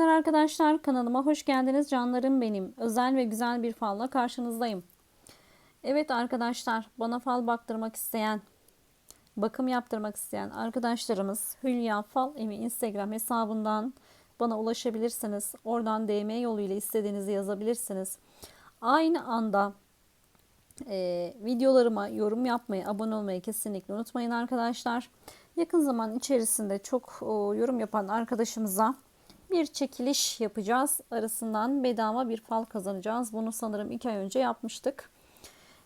günler arkadaşlar. Kanalıma hoş geldiniz canlarım benim. Özel ve güzel bir falla karşınızdayım. Evet arkadaşlar bana fal baktırmak isteyen, bakım yaptırmak isteyen arkadaşlarımız Hülya Fal Emi Instagram hesabından bana ulaşabilirsiniz. Oradan DM yoluyla istediğinizi yazabilirsiniz. Aynı anda e, videolarıma yorum yapmayı, abone olmayı kesinlikle unutmayın arkadaşlar. Yakın zaman içerisinde çok o, yorum yapan arkadaşımıza bir çekiliş yapacağız. Arasından bedava bir fal kazanacağız. Bunu sanırım iki ay önce yapmıştık.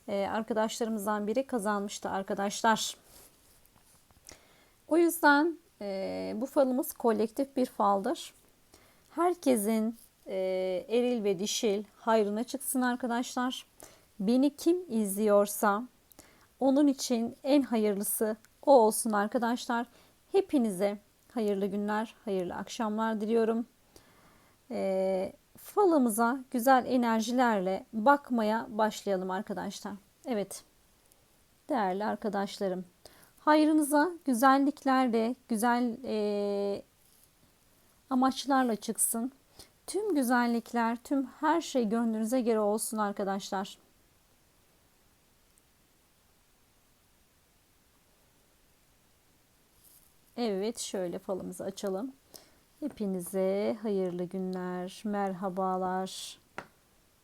Ee, arkadaşlarımızdan biri kazanmıştı arkadaşlar. O yüzden e, bu falımız kolektif bir faldır. Herkesin e, eril ve dişil hayrına çıksın arkadaşlar. Beni kim izliyorsa onun için en hayırlısı o olsun arkadaşlar. Hepinize hayırlı günler, hayırlı akşamlar diliyorum. E, falımıza güzel enerjilerle bakmaya başlayalım arkadaşlar. Evet, değerli arkadaşlarım. Hayrınıza güzelliklerle, güzel e, amaçlarla çıksın. Tüm güzellikler, tüm her şey gönlünüze göre olsun arkadaşlar. Evet şöyle falımızı açalım. Hepinize hayırlı günler, merhabalar.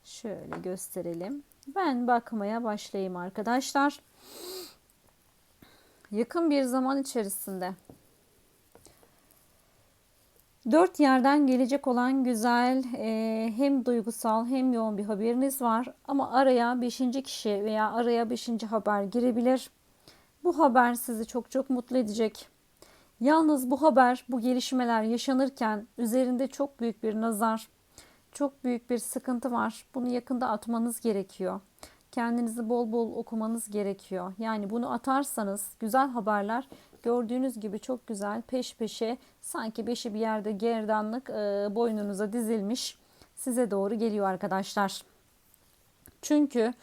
Şöyle gösterelim. Ben bakmaya başlayayım arkadaşlar. Yakın bir zaman içerisinde dört yerden gelecek olan güzel e, hem duygusal hem yoğun bir haberiniz var. Ama araya beşinci kişi veya araya beşinci haber girebilir. Bu haber sizi çok çok mutlu edecek. Yalnız bu haber, bu gelişmeler yaşanırken üzerinde çok büyük bir nazar, çok büyük bir sıkıntı var. Bunu yakında atmanız gerekiyor. Kendinizi bol bol okumanız gerekiyor. Yani bunu atarsanız güzel haberler gördüğünüz gibi çok güzel peş peşe sanki beşi bir yerde gerdanlık e, boynunuza dizilmiş size doğru geliyor arkadaşlar. Çünkü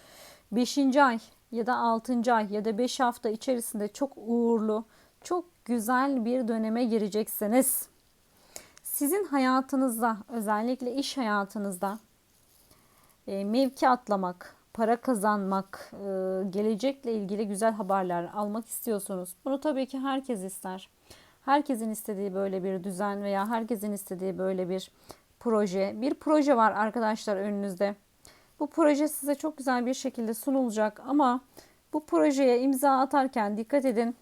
5. ay ya da 6. ay ya da 5 hafta içerisinde çok uğurlu, çok güzel bir döneme gireceksiniz. Sizin hayatınızda özellikle iş hayatınızda e, mevki atlamak, para kazanmak, e, gelecekle ilgili güzel haberler almak istiyorsunuz. Bunu tabii ki herkes ister. Herkesin istediği böyle bir düzen veya herkesin istediği böyle bir proje. Bir proje var arkadaşlar önünüzde. Bu proje size çok güzel bir şekilde sunulacak ama bu projeye imza atarken dikkat edin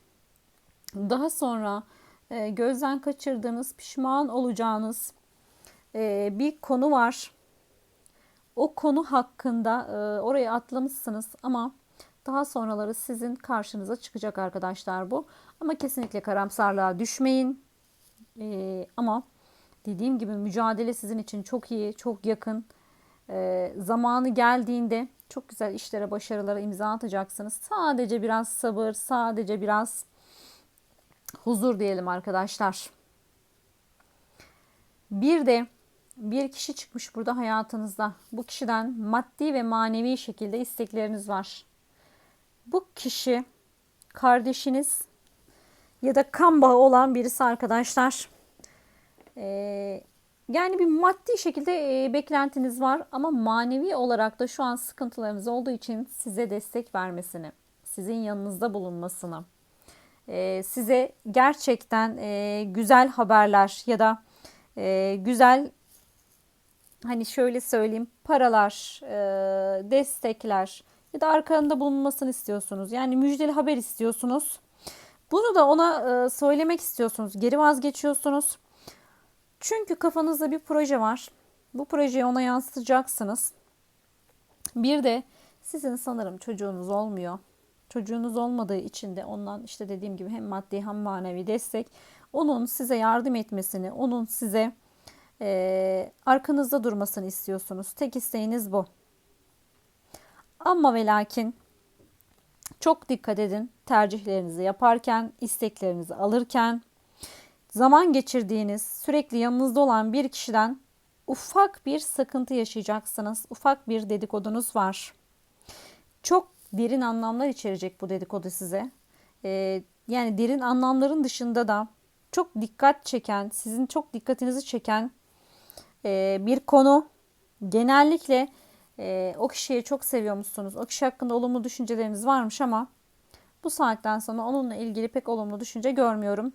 daha sonra e, gözden kaçırdığınız, pişman olacağınız e, bir konu var. O konu hakkında e, oraya atlamışsınız ama daha sonraları sizin karşınıza çıkacak arkadaşlar bu. Ama kesinlikle karamsarlığa düşmeyin. E, ama dediğim gibi mücadele sizin için çok iyi, çok yakın. E, zamanı geldiğinde çok güzel işlere, başarılara imza atacaksınız. Sadece biraz sabır, sadece biraz huzur diyelim arkadaşlar. Bir de bir kişi çıkmış burada hayatınızda. Bu kişiden maddi ve manevi şekilde istekleriniz var. Bu kişi kardeşiniz ya da kan bağı olan birisi arkadaşlar. Ee, yani bir maddi şekilde e, beklentiniz var ama manevi olarak da şu an sıkıntılarınız olduğu için size destek vermesini, sizin yanınızda bulunmasını, e, size gerçekten e, güzel haberler ya da e, güzel hani şöyle söyleyeyim paralar, e, destekler ya da arkanında bulunmasını istiyorsunuz. Yani müjdeli haber istiyorsunuz. Bunu da ona söylemek istiyorsunuz. Geri vazgeçiyorsunuz. Çünkü kafanızda bir proje var. Bu projeyi ona yansıtacaksınız. Bir de sizin sanırım çocuğunuz olmuyor. Çocuğunuz olmadığı için de ondan işte dediğim gibi hem maddi hem manevi destek. Onun size yardım etmesini, onun size e, arkanızda durmasını istiyorsunuz. Tek isteğiniz bu. Ama ve lakin çok dikkat edin tercihlerinizi yaparken, isteklerinizi alırken, zaman geçirdiğiniz, sürekli yanınızda olan bir kişiden ufak bir sıkıntı yaşayacaksınız. Ufak bir dedikodunuz var. Çok derin anlamlar içerecek bu dedikodu size. Ee, yani derin anlamların dışında da çok dikkat çeken, sizin çok dikkatinizi çeken e, bir konu. Genellikle e, o kişiyi çok seviyormuşsunuz. O kişi hakkında olumlu düşünceleriniz varmış ama bu saatten sonra onunla ilgili pek olumlu düşünce görmüyorum.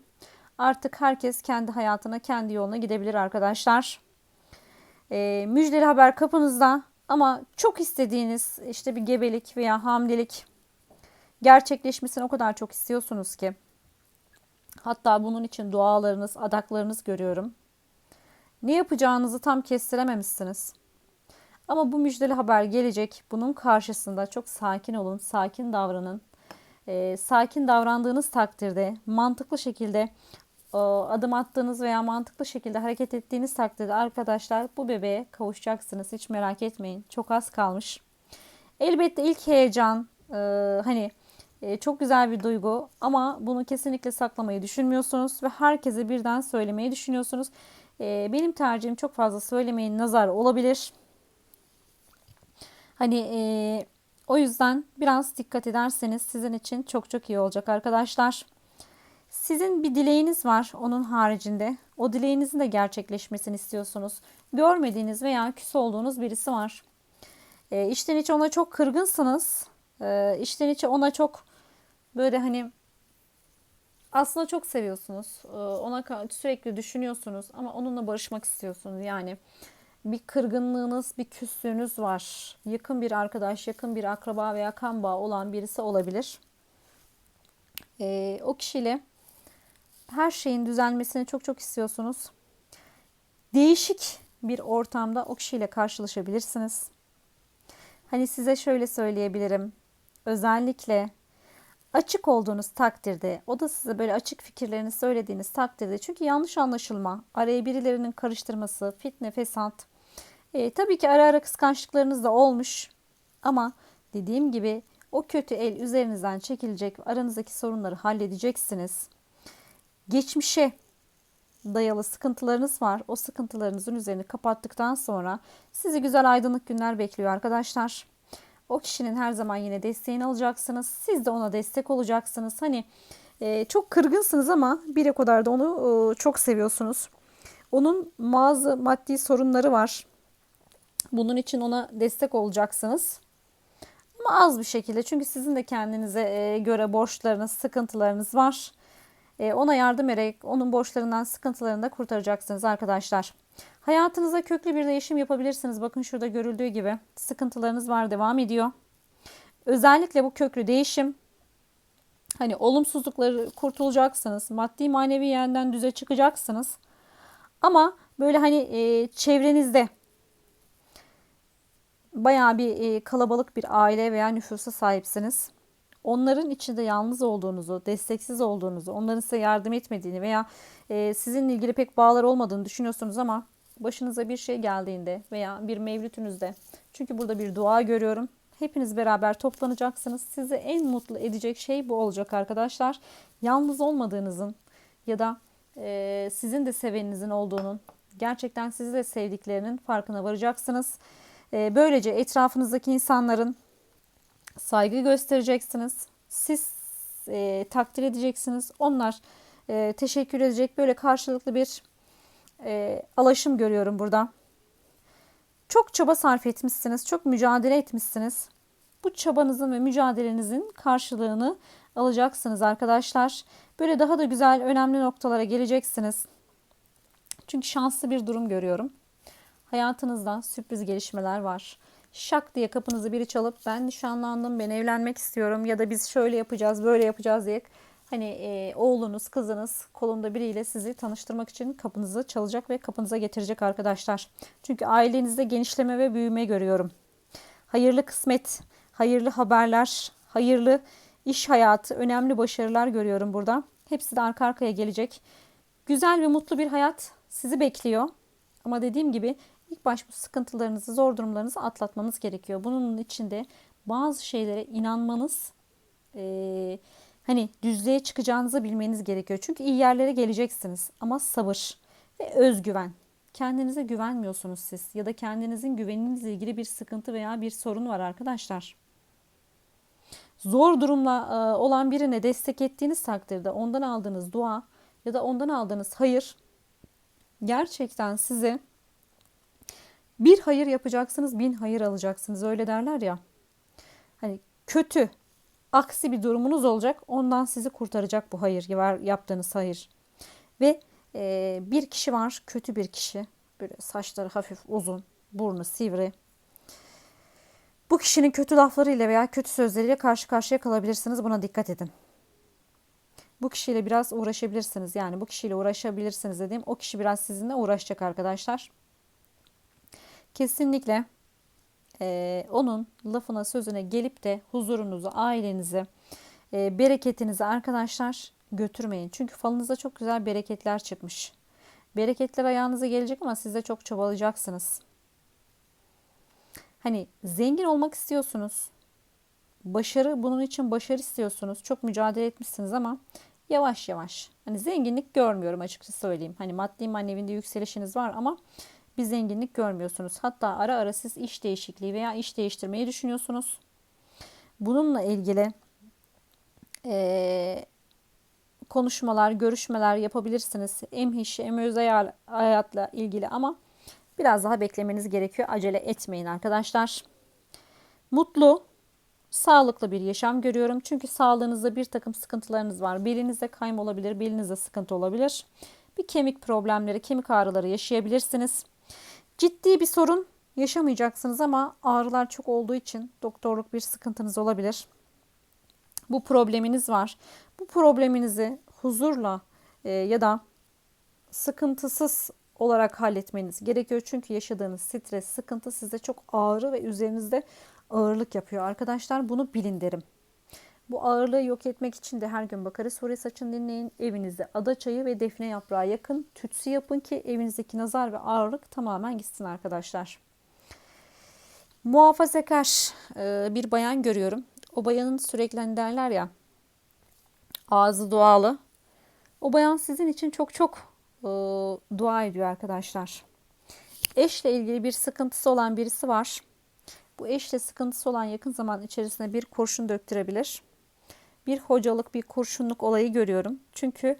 Artık herkes kendi hayatına, kendi yoluna gidebilir arkadaşlar. E, müjdeli haber kapınızda ama çok istediğiniz işte bir gebelik veya hamilelik gerçekleşmesini o kadar çok istiyorsunuz ki. Hatta bunun için dualarınız, adaklarınız görüyorum. Ne yapacağınızı tam kestirememişsiniz. Ama bu müjdeli haber gelecek. Bunun karşısında çok sakin olun, sakin davranın. E, sakin davrandığınız takdirde, mantıklı şekilde adım attığınız veya mantıklı şekilde hareket ettiğiniz takdirde arkadaşlar bu bebeğe kavuşacaksınız. Hiç merak etmeyin. Çok az kalmış. Elbette ilk heyecan, e, hani e, çok güzel bir duygu ama bunu kesinlikle saklamayı düşünmüyorsunuz ve herkese birden söylemeyi düşünüyorsunuz. E, benim tercihim çok fazla söylemeyin nazar olabilir. Hani o yüzden biraz dikkat ederseniz sizin için çok çok iyi olacak arkadaşlar. Sizin bir dileğiniz var onun haricinde. O dileğinizin de gerçekleşmesini istiyorsunuz. Görmediğiniz veya küs olduğunuz birisi var. E, içten içe ona çok kırgınsınız. E, içten içe ona çok böyle hani aslında çok seviyorsunuz. E, ona sürekli düşünüyorsunuz ama onunla barışmak istiyorsunuz. Yani bir kırgınlığınız, bir küslüğünüz var. Yakın bir arkadaş, yakın bir akraba veya kan bağı olan birisi olabilir. E, o kişiyle her şeyin düzelmesini çok çok istiyorsunuz. Değişik bir ortamda o kişiyle karşılaşabilirsiniz. Hani size şöyle söyleyebilirim. Özellikle açık olduğunuz takdirde, o da size böyle açık fikirlerini söylediğiniz takdirde çünkü yanlış anlaşılma, araya birilerinin karıştırması, fitne, fesat. E, tabii ki ara ara kıskançlıklarınız da olmuş ama dediğim gibi o kötü el üzerinizden çekilecek, aranızdaki sorunları halledeceksiniz. Geçmişe dayalı sıkıntılarınız var. O sıkıntılarınızın üzerini kapattıktan sonra sizi güzel aydınlık günler bekliyor arkadaşlar. O kişinin her zaman yine desteğini alacaksınız. Siz de ona destek olacaksınız. Hani e, çok kırgınsınız ama bir o kadar da onu e, çok seviyorsunuz. Onun bazı maddi sorunları var. Bunun için ona destek olacaksınız. Ama az bir şekilde çünkü sizin de kendinize e, göre borçlarınız, sıkıntılarınız var. E, ona yardım ederek onun borçlarından, sıkıntılarını da kurtaracaksınız arkadaşlar. Hayatınıza köklü bir değişim yapabilirsiniz. Bakın şurada görüldüğü gibi sıkıntılarınız var devam ediyor. Özellikle bu köklü değişim hani olumsuzlukları kurtulacaksınız. Maddi manevi yerden düze çıkacaksınız. Ama böyle hani e, çevrenizde bayağı bir e, kalabalık bir aile veya nüfusa sahipsiniz. Onların içinde yalnız olduğunuzu, desteksiz olduğunuzu, onların size yardım etmediğini veya e, sizinle ilgili pek bağlar olmadığını düşünüyorsunuz ama başınıza bir şey geldiğinde veya bir mevlütünüzde çünkü burada bir dua görüyorum. Hepiniz beraber toplanacaksınız. Sizi en mutlu edecek şey bu olacak arkadaşlar. Yalnız olmadığınızın ya da e, sizin de seveninizin olduğunun, gerçekten sizi de sevdiklerinin farkına varacaksınız. E, böylece etrafınızdaki insanların saygı göstereceksiniz. Siz e, takdir edeceksiniz. Onlar e, teşekkür edecek. Böyle karşılıklı bir e, alaşım görüyorum burada. Çok çaba sarf etmişsiniz, çok mücadele etmişsiniz. Bu çabanızın ve mücadelenizin karşılığını alacaksınız arkadaşlar. Böyle daha da güzel, önemli noktalara geleceksiniz. Çünkü şanslı bir durum görüyorum. Hayatınızda sürpriz gelişmeler var. Şak diye kapınızı biri çalıp ben nişanlandım, ben evlenmek istiyorum ya da biz şöyle yapacağız, böyle yapacağız diye Hani e, oğlunuz, kızınız kolunda biriyle sizi tanıştırmak için kapınızı çalacak ve kapınıza getirecek arkadaşlar. Çünkü ailenizde genişleme ve büyüme görüyorum. Hayırlı kısmet, hayırlı haberler, hayırlı iş hayatı, önemli başarılar görüyorum burada. Hepsi de arka arkaya gelecek. Güzel ve mutlu bir hayat sizi bekliyor. Ama dediğim gibi ilk baş bu sıkıntılarınızı, zor durumlarınızı atlatmanız gerekiyor. Bunun içinde bazı şeylere inanmanız, eee hani düzlüğe çıkacağınızı bilmeniz gerekiyor. Çünkü iyi yerlere geleceksiniz ama sabır ve özgüven. Kendinize güvenmiyorsunuz siz ya da kendinizin güveninizle ilgili bir sıkıntı veya bir sorun var arkadaşlar. Zor durumla e, olan birine destek ettiğiniz takdirde ondan aldığınız dua ya da ondan aldığınız hayır gerçekten sizi Bir hayır yapacaksınız, bin hayır alacaksınız. Öyle derler ya. Hani kötü, aksi bir durumunuz olacak. Ondan sizi kurtaracak bu hayır, yaptığınız hayır. Ve e, bir kişi var, kötü bir kişi. Böyle saçları hafif uzun, burnu sivri. Bu kişinin kötü laflarıyla veya kötü sözleriyle karşı karşıya kalabilirsiniz. Buna dikkat edin. Bu kişiyle biraz uğraşabilirsiniz. Yani bu kişiyle uğraşabilirsiniz dediğim o kişi biraz sizinle uğraşacak arkadaşlar. Kesinlikle e, onun lafına sözüne gelip de huzurunuzu, ailenizi, e, bereketinizi arkadaşlar götürmeyin. Çünkü falınızda çok güzel bereketler çıkmış. Bereketler ayağınıza gelecek ama siz de çok çabalayacaksınız. Hani zengin olmak istiyorsunuz. Başarı bunun için başarı istiyorsunuz. Çok mücadele etmişsiniz ama yavaş yavaş. Hani zenginlik görmüyorum açıkçası söyleyeyim. Hani maddi manevinde yükselişiniz var ama bir zenginlik görmüyorsunuz. Hatta ara ara siz iş değişikliği veya iş değiştirmeyi düşünüyorsunuz. Bununla ilgili e, konuşmalar, görüşmeler yapabilirsiniz. Hem iş hem özel hayatla ilgili ama biraz daha beklemeniz gerekiyor. Acele etmeyin arkadaşlar. Mutlu, sağlıklı bir yaşam görüyorum. Çünkü sağlığınızda bir takım sıkıntılarınız var. Belinizde kayma olabilir, belinizde sıkıntı olabilir. Bir kemik problemleri, kemik ağrıları yaşayabilirsiniz. Ciddi bir sorun yaşamayacaksınız ama ağrılar çok olduğu için doktorluk bir sıkıntınız olabilir. Bu probleminiz var. Bu probleminizi huzurla e, ya da sıkıntısız olarak halletmeniz gerekiyor. Çünkü yaşadığınız stres, sıkıntı size çok ağrı ve üzerinizde ağırlık yapıyor. Arkadaşlar bunu bilin derim. Bu ağırlığı yok etmek için de her gün Bakarı Suresi açın dinleyin. Evinizde ada çayı ve defne yaprağı yakın. Tütsü yapın ki evinizdeki nazar ve ağırlık tamamen gitsin arkadaşlar. Muhafazakar e, bir bayan görüyorum. O bayanın sürekli hani derler ya ağzı dualı. O bayan sizin için çok çok e, dua ediyor arkadaşlar. Eşle ilgili bir sıkıntısı olan birisi var. Bu eşle sıkıntısı olan yakın zaman içerisinde bir kurşun döktürebilir bir hocalık, bir kurşunluk olayı görüyorum. Çünkü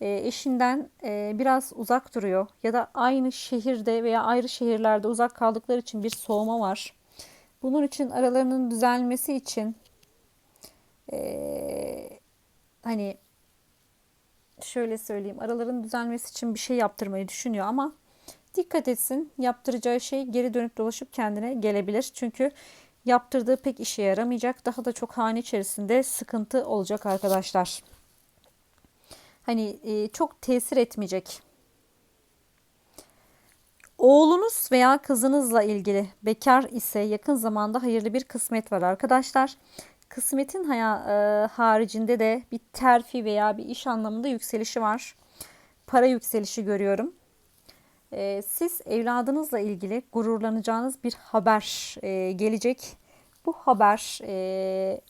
e, eşinden e, biraz uzak duruyor ya da aynı şehirde veya ayrı şehirlerde uzak kaldıkları için bir soğuma var. Bunun için aralarının düzelmesi için e, hani şöyle söyleyeyim araların düzelmesi için bir şey yaptırmayı düşünüyor ama dikkat etsin yaptıracağı şey geri dönüp dolaşıp kendine gelebilir. Çünkü yaptırdığı pek işe yaramayacak. Daha da çok hane içerisinde sıkıntı olacak arkadaşlar. Hani e, çok tesir etmeyecek. Oğlunuz veya kızınızla ilgili bekar ise yakın zamanda hayırlı bir kısmet var arkadaşlar. Kısmetin haya, e, haricinde de bir terfi veya bir iş anlamında yükselişi var. Para yükselişi görüyorum. E, siz evladınızla ilgili gururlanacağınız bir haber e, gelecek. Bu haber e,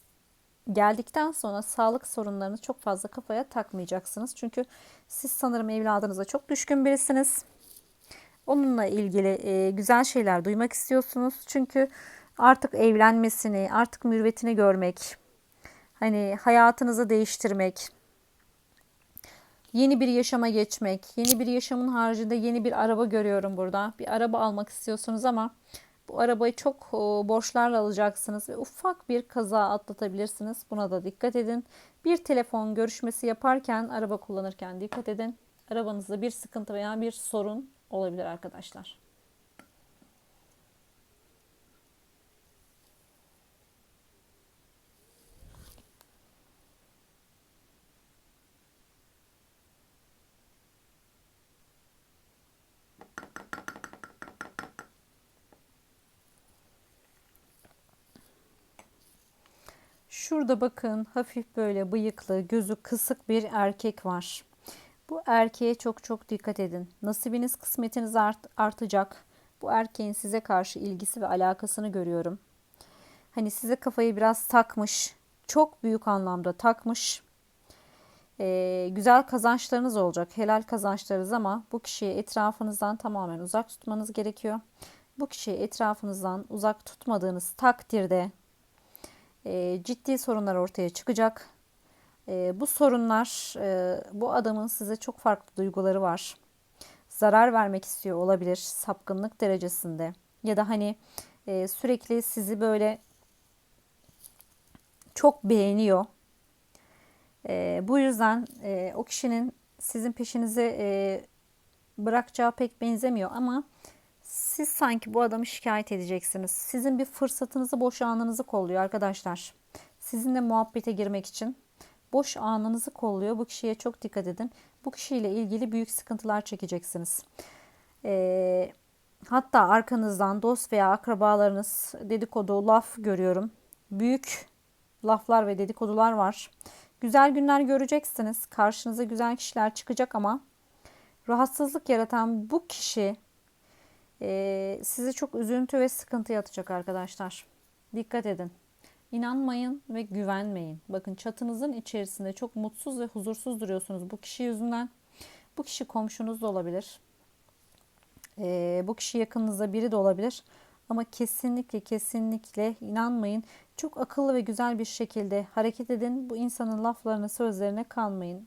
geldikten sonra sağlık sorunlarını çok fazla kafaya takmayacaksınız. Çünkü siz sanırım evladınıza çok düşkün birisiniz. Onunla ilgili e, güzel şeyler duymak istiyorsunuz. Çünkü artık evlenmesini, artık mürvetini görmek, hani hayatınızı değiştirmek, yeni bir yaşama geçmek, yeni bir yaşamın haricinde yeni bir araba görüyorum burada. Bir araba almak istiyorsunuz ama bu arabayı çok borçlarla alacaksınız ve ufak bir kaza atlatabilirsiniz. Buna da dikkat edin. Bir telefon görüşmesi yaparken, araba kullanırken dikkat edin. Arabanızda bir sıkıntı veya bir sorun olabilir arkadaşlar. Şurada bakın hafif böyle bıyıklı, gözü kısık bir erkek var. Bu erkeğe çok çok dikkat edin. Nasibiniz, kısmetiniz art, artacak. Bu erkeğin size karşı ilgisi ve alakasını görüyorum. Hani size kafayı biraz takmış. Çok büyük anlamda takmış. Ee, güzel kazançlarınız olacak. Helal kazançlarınız ama bu kişiyi etrafınızdan tamamen uzak tutmanız gerekiyor. Bu kişiyi etrafınızdan uzak tutmadığınız takdirde e, ciddi sorunlar ortaya çıkacak. E, bu sorunlar, e, bu adamın size çok farklı duyguları var. Zarar vermek istiyor olabilir sapkınlık derecesinde ya da hani e, sürekli sizi böyle çok beğeniyor. E, bu yüzden e, o kişinin sizin peşinize e, bırakacağı pek benzemiyor ama siz sanki bu adamı şikayet edeceksiniz. Sizin bir fırsatınızı, boş anınızı kolluyor arkadaşlar. Sizinle muhabbete girmek için boş anınızı kolluyor. Bu kişiye çok dikkat edin. Bu kişiyle ilgili büyük sıkıntılar çekeceksiniz. Ee, hatta arkanızdan dost veya akrabalarınız dedikodu, laf görüyorum. Büyük laflar ve dedikodular var. Güzel günler göreceksiniz. Karşınıza güzel kişiler çıkacak ama rahatsızlık yaratan bu kişi e, sizi çok üzüntü ve sıkıntı yatacak arkadaşlar. Dikkat edin. İnanmayın ve güvenmeyin. Bakın çatınızın içerisinde çok mutsuz ve huzursuz duruyorsunuz bu kişi yüzünden. Bu kişi komşunuz da olabilir. E, bu kişi yakınınızda biri de olabilir. Ama kesinlikle kesinlikle inanmayın. Çok akıllı ve güzel bir şekilde hareket edin. Bu insanın laflarına, sözlerine kalmayın.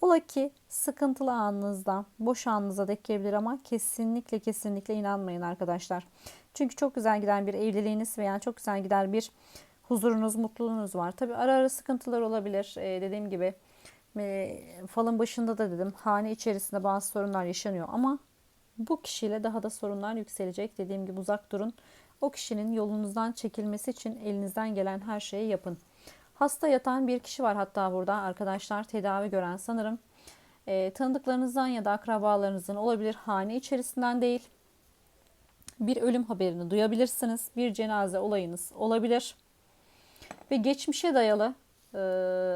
Ola ki sıkıntılı anınızda, boş anınıza denk gelebilir ama kesinlikle kesinlikle inanmayın arkadaşlar. Çünkü çok güzel giden bir evliliğiniz veya çok güzel gider bir huzurunuz, mutluluğunuz var. Tabi ara ara sıkıntılar olabilir. Ee, dediğim gibi e, falın başında da dedim hane içerisinde bazı sorunlar yaşanıyor ama bu kişiyle daha da sorunlar yükselecek. Dediğim gibi uzak durun. O kişinin yolunuzdan çekilmesi için elinizden gelen her şeyi yapın. Hasta yatan bir kişi var hatta burada arkadaşlar tedavi gören sanırım. E, tanıdıklarınızdan ya da akrabalarınızın olabilir hane içerisinden değil. Bir ölüm haberini duyabilirsiniz. Bir cenaze olayınız olabilir. Ve geçmişe dayalı e,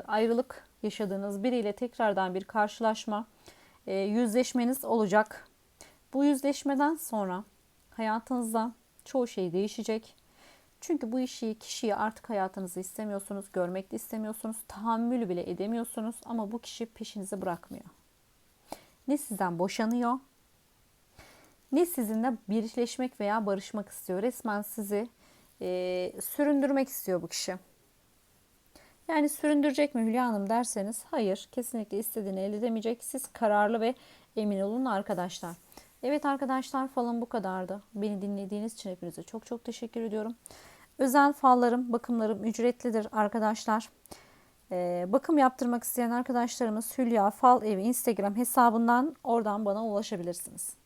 ayrılık yaşadığınız biriyle tekrardan bir karşılaşma, e, yüzleşmeniz olacak. Bu yüzleşmeden sonra hayatınızda çoğu şey değişecek. Çünkü bu işi, kişiyi artık hayatınızı istemiyorsunuz, görmek de istemiyorsunuz, tahammül bile edemiyorsunuz ama bu kişi peşinizi bırakmıyor. Ne sizden boşanıyor, ne sizinle birleşmek veya barışmak istiyor. Resmen sizi e, süründürmek istiyor bu kişi. Yani süründürecek mi Hülya Hanım derseniz hayır kesinlikle istediğini elde edemeyecek. Siz kararlı ve emin olun arkadaşlar. Evet arkadaşlar falan bu kadardı. Beni dinlediğiniz için hepinize çok çok teşekkür ediyorum. Özel fallarım, bakımlarım ücretlidir arkadaşlar. Ee, bakım yaptırmak isteyen arkadaşlarımız Hülya Fal Evi Instagram hesabından oradan bana ulaşabilirsiniz.